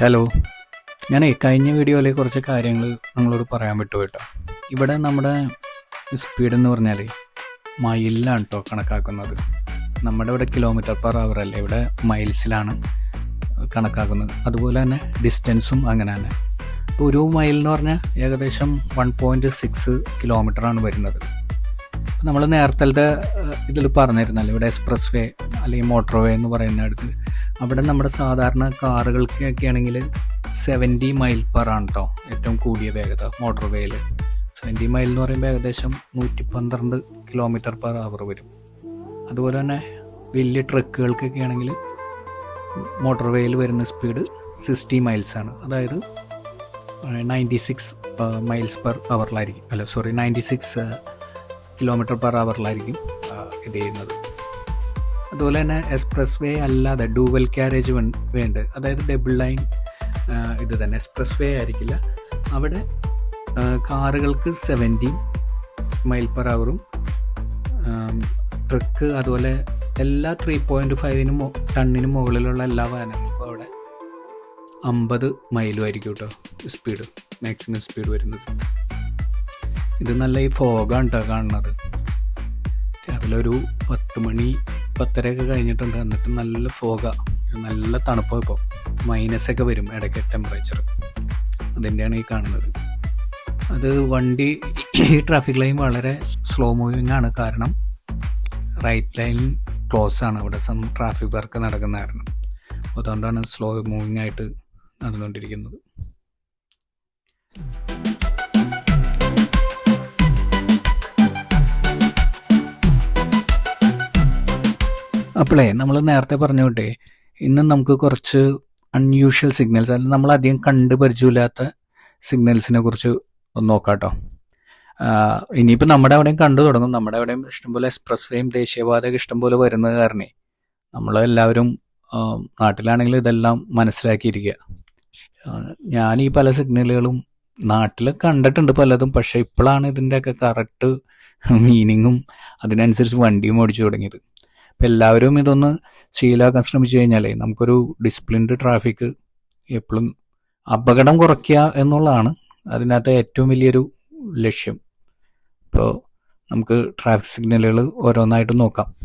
Hello ഞാൻ കഴിഞ്ഞ വീഡിയോയിലെ കുറച്ച് കാര്യങ്ങൾ നിങ്ങളോട് പറയാൻ വിട്ടു കേട്ടോ ഇവിടെ നമ്മുടെ സ്പീഡ് എന്ന് പറഞ്ഞാൽ മൈലിലാണ് കേട്ടോ കണക്കാക്കുന്നത്. നമ്മുടെ ഇവിടെ കിലോമീറ്റർ പെർ അവർ അല്ല ഇവിടെ മൈൽസിലാണ് കണക്കാക്കുന്നത്. അതുപോലെ തന്നെ ഡിസ്റ്റൻസും അങ്ങനെ തന്നെ. ഇപ്പോൾ ഒരു മൈൽ എന്ന് പറഞ്ഞാൽ ഏകദേശം വൺ പോയിന്റ് സിക്സ് കിലോമീറ്ററാണ് വരുന്നത്. നമ്മൾ നേരത്തെ ഇതിൽ പറഞ്ഞിരുന്നല്ലോ ഇവിടെ എക്സ്പ്രസ് വേ അല്ലെങ്കിൽ മോട്ടോർ വേ എന്ന് പറയുന്നിടത്ത് അവിടെ നമ്മുടെ സാധാരണ കാറുകൾക്കൊക്കെ ആണെങ്കിൽ സെവന്റി മൈൽ പെർ ആണ് കേട്ടോ ഏറ്റവും കൂടിയ വേഗത മോട്ടോർ വേയിൽ സെവന്റി മൈൽ എന്ന് പറയുമ്പോൾ ഏകദേശം നൂറ്റി പന്ത്രണ്ട് കിലോമീറ്റർ പെർ അവർ വരും. അതുപോലെ തന്നെ വലിയ ട്രക്കുകൾക്കൊക്കെ ആണെങ്കിൽ മോട്ടോർ വേയിൽ വരുന്ന സ്പീഡ് സിക്സ്റ്റി മൈൽസ് ആണ്. അതായത് നയന്റി സിക്സ് മൈൽസ് പെർ അവറിലായിരിക്കും അല്ല sorry ninety six kilometre per അവറിലായിരിക്കും ഇത് ചെയ്യുന്നത്. അതുപോലെ തന്നെ എക്സ്പ്രസ് വേ അല്ലാതെ ഡൂവൽ ക്യാരേജ് വേണ്ട. അതായത് ഡബിൾ ലൈൻ ഇത് തന്നെ. എക്സ്പ്രസ് വേ ആയിരിക്കില്ല. അവിടെ കാറുകൾക്ക് സെവന്റി മൈൽ പെർ അവറും ട്രക്ക് അതുപോലെ എല്ലാ ത്രീ പോയിന്റ് ഫൈവിനും ടണ്ണിനും മുകളിലുള്ള എല്ലാ വാഹനങ്ങൾക്കും അവിടെ അമ്പത് മൈലും ആയിരിക്കും കേട്ടോ സ്പീഡ് മാക്സിമം സ്പീഡ് വരുന്നത്. ഇത് നല്ല ഈ ഫോഗാണ് കേട്ടോ കാണുന്നത്. രാവിലെ ഒരു പത്ത് മണി പത്തരയൊക്കെ കഴിഞ്ഞിട്ടുണ്ട്. എന്നിട്ട് നല്ല ഫോഗ നല്ല തണുപ്പ് ഇപ്പോൾ മൈനസൊക്കെ വരും ഇടയ്ക്ക് ടെമ്പറേച്ചർ അതിന്റെയാണ് ഈ കാണുന്നത്. അത് വണ്ടി ഈ ട്രാഫിക് ലൈൻ വളരെ സ്ലോ മൂവിങ് ആണ്. കാരണം റൈറ്റ് ലൈൻ ക്ലോസ് ആണ്. അവിടെ സം ട്രാഫിക് വർക്ക് നടക്കുന്ന കാരണം. അതുകൊണ്ടാണ് സ്ലോ മൂവിങ് ആയിട്ട് നടന്നുകൊണ്ടിരിക്കുന്നത്. അപ്പോളേ നമ്മൾ നേരത്തെ പറഞ്ഞു വിട്ടേ ഇന്ന് നമുക്ക് കുറച്ച് അൺയൂഷ്വൽ സിഗ്നൽസ് അല്ലെങ്കിൽ നമ്മൾ അധികം കണ്ടു പരിചയമില്ലാത്ത സിഗ്നൽസിനെ കുറിച്ച് ഒന്ന് നോക്കാം കേട്ടോ ഇനിയിപ്പോൾ നമ്മുടെ അവിടെയും കണ്ടു തുടങ്ങും. നമ്മുടെ അവിടെയും ഇഷ്ടംപോലെ എക്സ്പ്രസ് വേയും ദേശീയപാതയൊക്കെ ഇഷ്ടംപോലെ വരുന്നത് കാരണേ നമ്മളെല്ലാവരും എല്ലാവരും നാട്ടിലാണെങ്കിൽ ഇതെല്ലാം മനസ്സിലാക്കിയിരിക്കുക. ഞാൻ ഈ പല സിഗ്നലുകളും നാട്ടിൽ കണ്ടിട്ടുണ്ട് പലതും പക്ഷേ ഇപ്പോഴാണ് ഇതിന്റെയൊക്കെ കറക്റ്റ് മീനിങ്ങും അതിനനുസരിച്ച് വണ്ടിയും ഓടിച്ചു തുടങ്ങിയത്. അപ്പം എല്ലാവരും ഇതൊന്ന് ശീലമാക്കാൻ ശ്രമിച്ചു കഴിഞ്ഞാലേ നമുക്കൊരു ഡിസിപ്ലിൻഡ് ട്രാഫിക് എപ്പോഴും അപകടം കുറയ്ക്കുക എന്നുള്ളതാണ് അതിനകത്ത് ഏറ്റവും വലിയൊരു ലക്ഷ്യം. ഇപ്പോൾ നമുക്ക് ട്രാഫിക് സിഗ്നലുകൾ ഓരോന്നായിട്ട് നോക്കാം.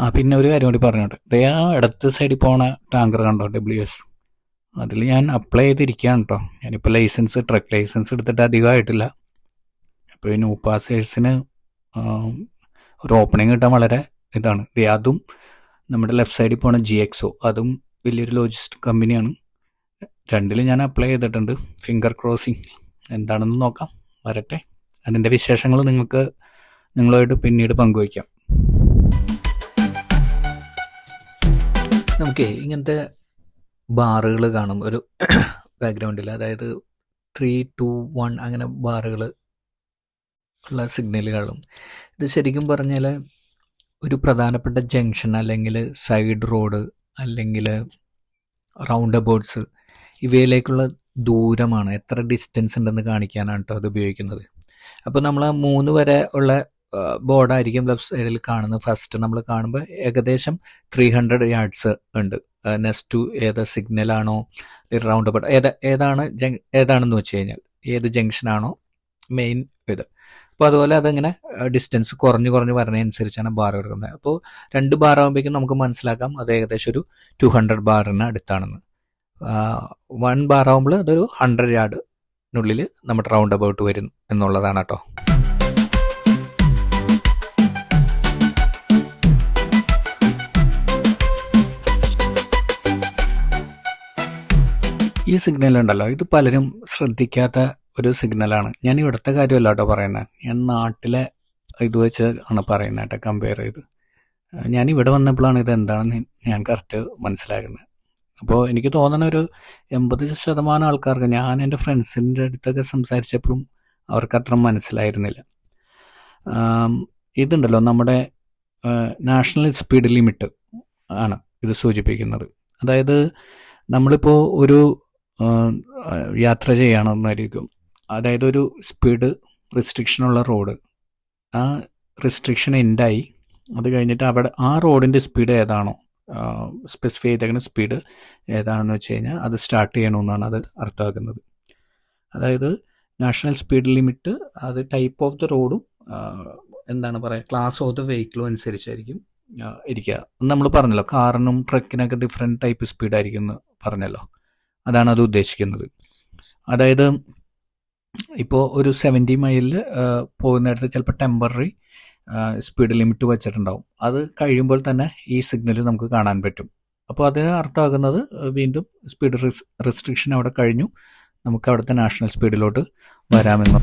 ആ പിന്നെ ഒരു കാര്യം കൂടി പറഞ്ഞോട്ടെ. ദേ ആ ഇടത്ത് സൈഡിൽ പോണ ടാങ്കർ കണ്ടോ ഡബ്ല്യു എസ് അതിൽ ഞാൻ അപ്ലൈ ചെയ്തിരിക്കുകയാണ് കേട്ടോ ഞാനിപ്പോൾ ലൈസൻസ് ട്രക്ക് ലൈസൻസ് എടുത്തിട്ട് അധികമായിട്ടില്ല. അപ്പോൾ ഈ ന്യൂ പാസേഴ്സിന് ഒരു ഓപ്പണിംഗ് കിട്ടാൻ വളരെ ഇതാണ്. അതും നമ്മുടെ ലെഫ്റ്റ് സൈഡിൽ പോണ ജി എക്സോ അതും വലിയൊരു ലോജിസ്റ്റിക് കമ്പനിയാണ് രണ്ടിൽ ഞാൻ അപ്ലൈ ചെയ്തിട്ടുണ്ട്. ഫിംഗർ ക്രോസിങ് എന്താണെന്ന് നോക്കാം. വരട്ടെ. അതിന്റെ വിശേഷങ്ങൾ നിങ്ങൾക്ക് നിങ്ങളുമായിട്ട് പിന്നീട് പങ്കുവയ്ക്കാം. നമുക്ക് ഇങ്ങനത്തെ ബാറുകൾ കാണും. ഒരു ബാക്ക്ഗ്രൗണ്ടിൽ അതായത് ത്രീ ടു വൺ അങ്ങനെ ബാറുകൾ ഉള്ള സിഗ്നലുകളും ഇത് ശരിക്കും പറഞ്ഞാൽ ഒരു പ്രധാനപ്പെട്ട ജംഗ്ഷൻ അല്ലെങ്കിൽ സൈഡ് റോഡ് അല്ലെങ്കിൽ റൗണ്ട് അബൌട്ട്സ് ഇവയിലേക്കുള്ള ദൂരമാണ്. എത്ര ഡിസ്റ്റൻസ് ഉണ്ടെന്ന് കാണിക്കാനാണ് കേട്ടോ അത് ഉപയോഗിക്കുന്നത്. അപ്പോൾ നമ്മൾ ആ മൂന്ന് വരെ ഉള്ള ബോർഡായിരിക്കും ലെഫ്റ്റ് സൈഡിൽ കാണുന്നത്. ഫസ്റ്റ് നമ്മൾ കാണുമ്പോൾ ഏകദേശം ത്രീ ഹൺഡ്രഡ് യാർഡ്സ് ഉണ്ട്. നെക്സ്റ്റ് ഏത് സിഗ്നലാണോ റൗണ്ട് അബൌട്ട് ഏത് ഏതാണ് ജങ് ഏതാണെന്ന് വെച്ച് കഴിഞ്ഞാൽ ഏത് ജംഗ്ഷനാണോ മെയിൻ ഇത്. അപ്പോൾ അതുപോലെ അതങ്ങനെ ഡിസ്റ്റൻസ് കുറഞ്ഞു കുറഞ്ഞു വരുന്നതനുസരിച്ചാണ് ബാർ എടുക്കുന്നത്. അപ്പോൾ രണ്ട് ബാർ ആകുമ്പോഴേക്കും നമുക്ക് മനസ്സിലാക്കാം അത് ഏകദേശം ഒരു ടു ഹൺഡ്രഡ് ബാറിന് അടുത്താണെന്ന്. വൺ ബാർ ആകുമ്പോൾ അതൊരു ഹൺഡ്രഡ് യാർഡിനുള്ളിൽ നമ്മുടെ റൗണ്ട് അബൌട്ട് വരും എന്നുള്ളതാണ് കേട്ടോ. ഈ സിഗ്നൽ ഉണ്ടല്ലോ ഇത് പലരും ശ്രദ്ധിക്കാത്ത ഒരു സിഗ്നലാണ് ഞാൻ ഇവിടുത്തെ കാര്യമല്ല കേട്ടോ പറയുന്നത് ഞാൻ നാട്ടിലെ ഇത് വെച്ച് ആണ് പറയുന്നത് കേട്ടോ കമ്പയർ ചെയ്ത്. ഞാൻ ഇവിടെ വന്നപ്പോഴാണ് ഇത് എന്താണെന്ന് ഞാൻ കറക്റ്റ് മനസ്സിലാക്കുന്നത് അപ്പോൾ എനിക്ക് തോന്നുന്ന ഒരു എൺപത് ശതമാനം ആൾക്കാർക്ക് ഞാൻ എന്റെ ഫ്രണ്ട്സിന്റെ അടുത്തൊക്കെ സംസാരിച്ചപ്പോഴും അവർക്ക് അത്ര മനസ്സിലായിരുന്നില്ല. ഇതുണ്ടല്ലോ നമ്മുടെ നാഷണൽ സ്പീഡ് ലിമിറ്റ് ആണ് ഇത് സൂചിപ്പിക്കുന്നത്. അതായത് നമ്മളിപ്പോൾ ഒരു യാത്ര ചെയ്യണമെന്നായിരിക്കും. അതായത് ഒരു സ്പീഡ് റെസ്ട്രിക്ഷനുള്ള റോഡ് ആ റെസ്ട്രിക്ഷൻ എൻഡായി അത് കഴിഞ്ഞിട്ട് അവിടെ ആ റോഡിന്റെ സ്പീഡ് ഏതാണോ സ്പെസിഫൈ ചെയ്തേക്കുന്ന സ്പീഡ് ഏതാണെന്ന് വെച്ച് കഴിഞ്ഞാൽ അത് സ്റ്റാർട്ട് ചെയ്യണമെന്നാണ് അത് അർത്ഥമാക്കുന്നത്. അതായത് നാഷണൽ സ്പീഡ് ലിമിറ്റ് അത് ടൈപ്പ് ഓഫ് ദ റോഡും എന്താണ് പറയുക ക്ലാസ് ഓഫ് ദ വെഹിക്കിളും അനുസരിച്ചായിരിക്കും ഇരിക്കുക. നമ്മൾ പറഞ്ഞല്ലോ കാറിനും ട്രക്കിനൊക്കെ ഡിഫറെന്റ് ടൈപ്പ് സ്പീഡായിരിക്കും എന്ന് പറഞ്ഞല്ലോ. അതാണ് അത് ഉദ്ദേശിക്കുന്നത്. അതായത് ഇപ്പോൾ ഒരു സെവന്റി മൈലിൽ പോകുന്നിടത്ത് ചിലപ്പോൾ ടെമ്പററി സ്പീഡ് ലിമിറ്റ് വെച്ചിട്ടുണ്ടാവും. അത് കഴിയുമ്പോൾ തന്നെ ഈ സിഗ്നൽ നമുക്ക് കാണാൻ പറ്റും. അപ്പോൾ അതിന് അർത്ഥമാകുന്നത് വീണ്ടും സ്പീഡ് റെസ്ട്രിക്ഷൻ അവിടെ കഴിഞ്ഞു. നമുക്ക് അവിടുത്തെ നാഷണൽ സ്പീഡിലോട്ട് വരാമെന്ന്.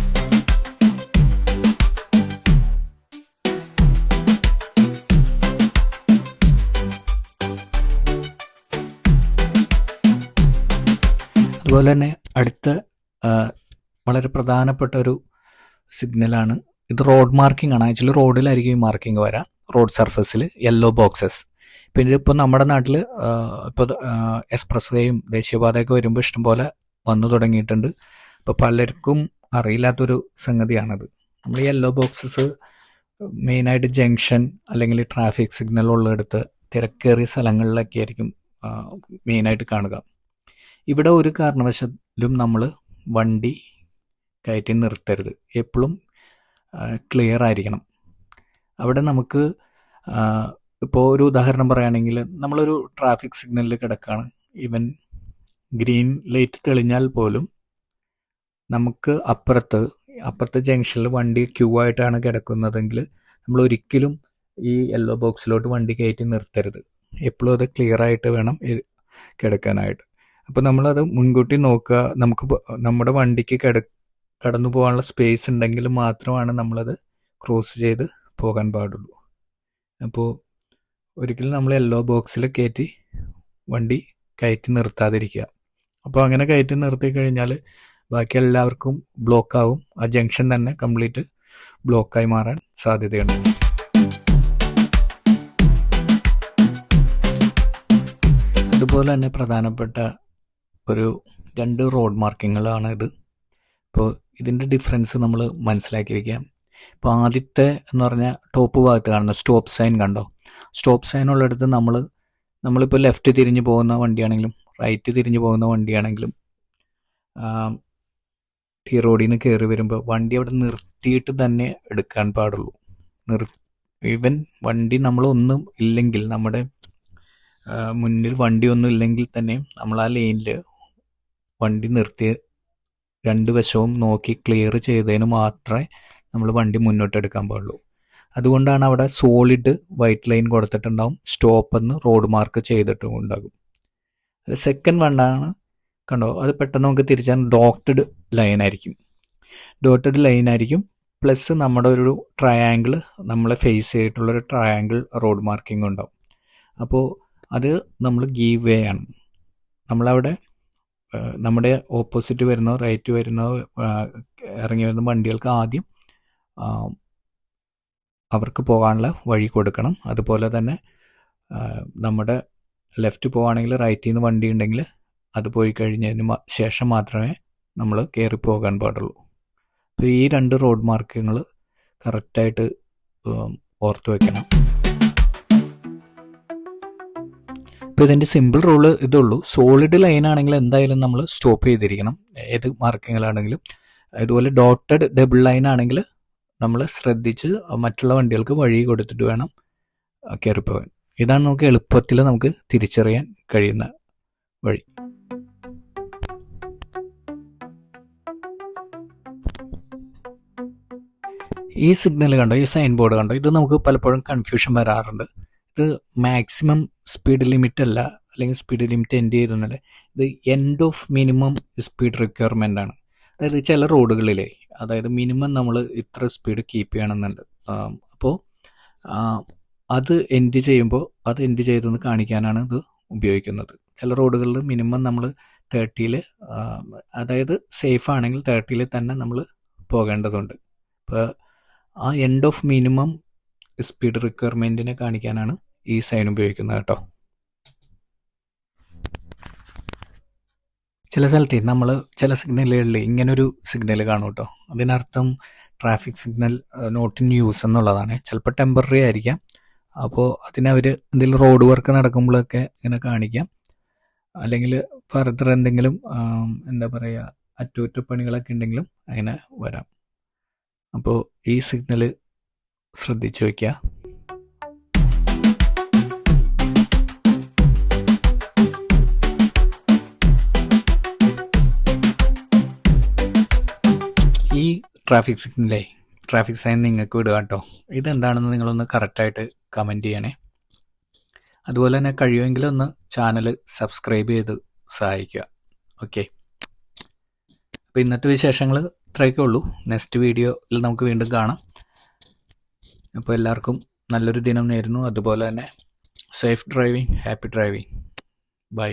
അതുപോലെ തന്നെ അടുത്ത വളരെ പ്രധാനപ്പെട്ട ഒരു സിഗ്നലാണ്. ഇത് റോഡ് മാർക്കിംഗ് ആണ്. ആക്ച്വലി റോഡിലായിരിക്കും ഈ മാർക്കിംഗ് വരാം. റോഡ് സർഫസിൽ യെല്ലോ ബോക്സസ്. പിന്നെ ഇപ്പോൾ നമ്മുടെ നാട്ടിൽ ഇപ്പോൾ എക്സ്പ്രസ് വേയും ദേശീയപാതയൊക്കെ വരുമ്പോൾ ഇഷ്ടംപോലെ വന്നു തുടങ്ങിയിട്ടുണ്ട്. അപ്പോൾ പലർക്കും അറിയില്ലാത്തൊരു സംഗതിയാണത്. നമ്മൾ യെല്ലോ ബോക്സസ് മെയിനായിട്ട് ജംഗ്ഷൻ അല്ലെങ്കിൽ ട്രാഫിക് സിഗ്നൽ ഉള്ളിടത്ത് തിരക്കേറിയ സ്ഥലങ്ങളിലൊക്കെ ആയിരിക്കും മെയിനായിട്ട് കാണുക. ഇവിടെ ഒരു കാരണവശാലും നമ്മൾ വണ്ടി കയറ്റി നിർത്തരുത്. എപ്പോഴും ക്ലിയർ ആയിരിക്കണം. അവിടെ നമുക്ക് ഇപ്പോൾ ഒരു ഉദാഹരണം പറയുകയാണെങ്കിൽ നമ്മളൊരു ട്രാഫിക് സിഗ്നലിൽ കിടക്കുകയാണ് ഈവൻ ഗ്രീൻ ലൈറ്റ് തെളിഞ്ഞാൽ പോലും നമുക്ക് അപ്പുറത്ത് അപ്പുറത്തെ ജംഗ്ഷനിൽ വണ്ടി ക്യൂ ആയിട്ടാണ് കിടക്കുന്നതെങ്കിൽ നമ്മൾ ഒരിക്കലും ഈ യെല്ലോ ബോക്സിലോട്ട് വണ്ടി കയറ്റി നിർത്തരുത്. എപ്പോഴും അത് ക്ലിയർ ആയിട്ട് വേണം കിടക്കാനായിട്ട്. അപ്പോൾ നമ്മളത് മുൻകൂട്ടി നോക്കുക. നമുക്ക് നമ്മുടെ വണ്ടിക്ക് കിട കടന്നു പോകാനുള്ള സ്പേസ് ഉണ്ടെങ്കിൽ മാത്രമാണ് നമ്മളത് ക്രോസ് ചെയ്ത് പോകാൻ പാടുള്ളൂ. അപ്പോൾ ഒരിക്കലും നമ്മൾ യെല്ലോ ബോക്സിൽ കയറ്റി വണ്ടി കയറ്റി നിർത്താതിരിക്കുക. അപ്പോൾ അങ്ങനെ കയറ്റി നിർത്തി കഴിഞ്ഞാൽ ബാക്കി എല്ലാവർക്കും ബ്ലോക്ക് ആവും. ആ ജംഗ്ഷൻ തന്നെ കംപ്ലീറ്റ് ബ്ലോക്കായി മാറാൻ സാധ്യതയുണ്ട്. അതുപോലെ തന്നെ പ്രധാനപ്പെട്ട ഒരു രണ്ട് റോഡ് മാർക്കിങ്ങുകളാണ് ഇത്. ഇപ്പോൾ ഇതിന്റെ ഡിഫറൻസ് നമ്മൾ മനസ്സിലാക്കിയിരിക്കാം. ഇപ്പോൾ ആദ്യത്തെ എന്ന് പറഞ്ഞാൽ ടോപ്പ് ഭാഗത്ത് കാണുന്ന സ്റ്റോപ്പ് സൈൻ കണ്ടോ? സ്റ്റോപ്പ് സൈൻ ഉള്ളിടത്ത് നമ്മൾ നമ്മളിപ്പോൾ ലെഫ്റ്റ് തിരിഞ്ഞു പോകുന്ന വണ്ടിയാണെങ്കിലും റൈറ്റ് തിരിഞ്ഞു പോകുന്ന വണ്ടിയാണെങ്കിലും ഈ റോഡിൽ നിന്ന് കയറി വരുമ്പോൾ വണ്ടി അവിടെ നിർത്തിയിട്ട് തന്നെ എടുക്കാൻ പാടുള്ളൂ. നിർ ഈവൻ വണ്ടി നമ്മളൊന്നും ഇല്ലെങ്കിൽ നമ്മുടെ മുന്നിൽ വണ്ടിയൊന്നും ഇല്ലെങ്കിൽ തന്നെ നമ്മൾ ആ ലൈനിൽ വണ്ടി നിർത്തി രണ്ട് വശവും നോക്കി ക്ലിയർ ചെയ്തതിന് മാത്രമേ നമ്മൾ വണ്ടി മുന്നോട്ടെടുക്കാൻ പാടുള്ളൂ. അതുകൊണ്ടാണ് അവിടെ സോളിഡ് വൈറ്റ് ലൈൻ കൊടുത്തിട്ടുണ്ടാവും. സ്റ്റോപ്പ് എന്ന് റോഡ് മാർക്ക് ചെയ്തിട്ടും ഉണ്ടാകും. അത് സെക്കൻഡ് വണ്ടാണ് കണ്ടോ? അത് പെട്ടെന്ന് നമുക്ക് തിരിച്ചാൽ ഡോട്ടഡ് ലൈൻ ആയിരിക്കും. ഡോട്ടഡ് ലൈൻ ആയിരിക്കും. പ്ലസ് നമ്മുടെ ഒരു ട്രയാങ്കിൾ നമ്മളെ ഫേസ് ചെയ്തിട്ടുള്ളൊരു ട്രയാങ്കിൾ റോഡ് മാർക്കിംഗ് ഉണ്ടാവും. അപ്പോൾ അത് നമ്മൾ ഗീവ് വേ ആണ്. നമ്മളവിടെ നമ്മുടെ ഓപ്പോസിറ്റ് വരുന്നോ റൈറ്റ് വരുന്നോ ഇറങ്ങി വരുന്ന വണ്ടികൾക്ക് ആദ്യം അവർക്ക് പോകാനുള്ള വഴി കൊടുക്കണം. അതുപോലെ തന്നെ നമ്മുടെ ലെഫ്റ്റ് പോവുകയാണെങ്കിൽ റൈറ്റിൽ നിന്ന് വണ്ടി ഉണ്ടെങ്കിൽ അത് പോയി കഴിഞ്ഞതിന് ശേഷം മാത്രമേ നമ്മൾ കയറി പോകാൻ പാടുള്ളൂ. അപ്പോൾ ഈ രണ്ട് റോഡ് മാർക്കിങ്ങൾ കറക്റ്റായിട്ട് ഓർത്ത് വെക്കണം. ഇപ്പോൾ ഇതിന്റെ സിമ്പിൾ റൂൾ ഇതുള്ളൂ സോളിഡ് ലൈൻ ആണെങ്കിൽ എന്തായാലും നമ്മൾ സ്റ്റോപ്പ് ചെയ്തിരിക്കണം. ഏത് മാർക്കിങ്ങിലാണെങ്കിലും അതുപോലെ ഡോട്ടഡ് ഡബിൾ ലൈൻ ആണെങ്കിൽ നമ്മൾ ശ്രദ്ധിച്ച് മറ്റുള്ള വണ്ടികൾക്ക് വഴി കൊടുത്തിട്ട് വേണം കയറി പോകാൻ ഇതാണ് നമുക്ക് എളുപ്പത്തിൽ നമുക്ക് തിരിച്ചറിയാൻ കഴിയുന്ന വഴി. ഈ സിഗ്നൽ കണ്ടോ? ഈ സൈൻ ബോർഡ് കണ്ടോ? ഇത് നമുക്ക് പലപ്പോഴും കൺഫ്യൂഷൻ വരാറുണ്ട്. ഇത് മാക്സിമം സ്പീഡ് ലിമിറ്റ് അല്ല അല്ലെങ്കിൽ സ്പീഡ് ലിമിറ്റ് എൻഡ് ചെയ്തെന്നല്ല ഇത് end of minimum speed requirement ആണ്. അതായത് ചില റോഡുകളിലെ അതായത് മിനിമം നമ്മൾ ഇത്ര സ്പീഡ് കീപ്പ് ചെയ്യണമെന്നുണ്ട്. അപ്പോൾ അത് എൻഡ് ചെയ്യുമ്പോൾ അത് എൻഡ് ചെയ്തെന്ന് കാണിക്കാനാണ് ഇത് ഉപയോഗിക്കുന്നത്. ചില റോഡുകളിൽ മിനിമം നമ്മൾ തേർട്ടിയിൽ അതായത് സേഫ് ആണെങ്കിൽ തേർട്ടിയിൽ തന്നെ നമ്മൾ പോകേണ്ടതുണ്ട്. ഇപ്പോൾ ആ എൻഡ് ഓഫ് മിനിമം സ്പീഡ് റിക്വയർമെന്റിനെ കാണിക്കാനാണ് ഈ സൈൻ ഉപയോഗിക്കുന്നത് കേട്ടോ. ചില സ്ഥലത്ത് നമ്മൾ ചില സിഗ്നലുകളിൽ ഇങ്ങനൊരു സിഗ്നൽ കാണും കേട്ടോ. അതിനർത്ഥം traffic signal not in use എന്നുള്ളതാണ്. ചിലപ്പോൾ ടെമ്പററി ആയിരിക്കാം. അപ്പോൾ അതിനവർ എന്തെങ്കിലും റോഡ് വർക്ക് നടക്കുമ്പോഴൊക്കെ ഇങ്ങനെ കാണിക്കാം. അല്ലെങ്കിൽ ഫർദർ എന്തെങ്കിലും എന്താ പറയുക അറ്റകുറ്റപ്പണികളൊക്കെ ഉണ്ടെങ്കിലും അങ്ങനെ വരാം. അപ്പോൾ ഈ സിഗ്നൽ ശ്രദ്ധിച്ച് വയ്ക്കുക. ട്രാഫിക് സിഗ്നലേ ട്രാഫിക് സൈൻ നിങ്ങൾക്ക് വിടുക കേട്ടോ ഇതെന്താണെന്ന് നിങ്ങളൊന്ന് കറക്റ്റായിട്ട് കമന്റ് ചെയ്യണേ. അതുപോലെ തന്നെ കഴിയുമെങ്കിൽ ഒന്ന് ചാനൽ സബ്സ്ക്രൈബ് ചെയ്ത് സഹായിക്കുക. ഓക്കെ അപ്പോൾ ഇന്നത്തെ വിശേഷങ്ങൾ ഇത്രയൊക്കെ ഉള്ളൂ. നെക്സ്റ്റ് വീഡിയോയിൽ നമുക്ക് വീണ്ടും കാണാം. അപ്പോൾ എല്ലാവർക്കും നല്ലൊരു ദിനം നേരുന്നു. അതുപോലെ തന്നെ safe driving happy driving bye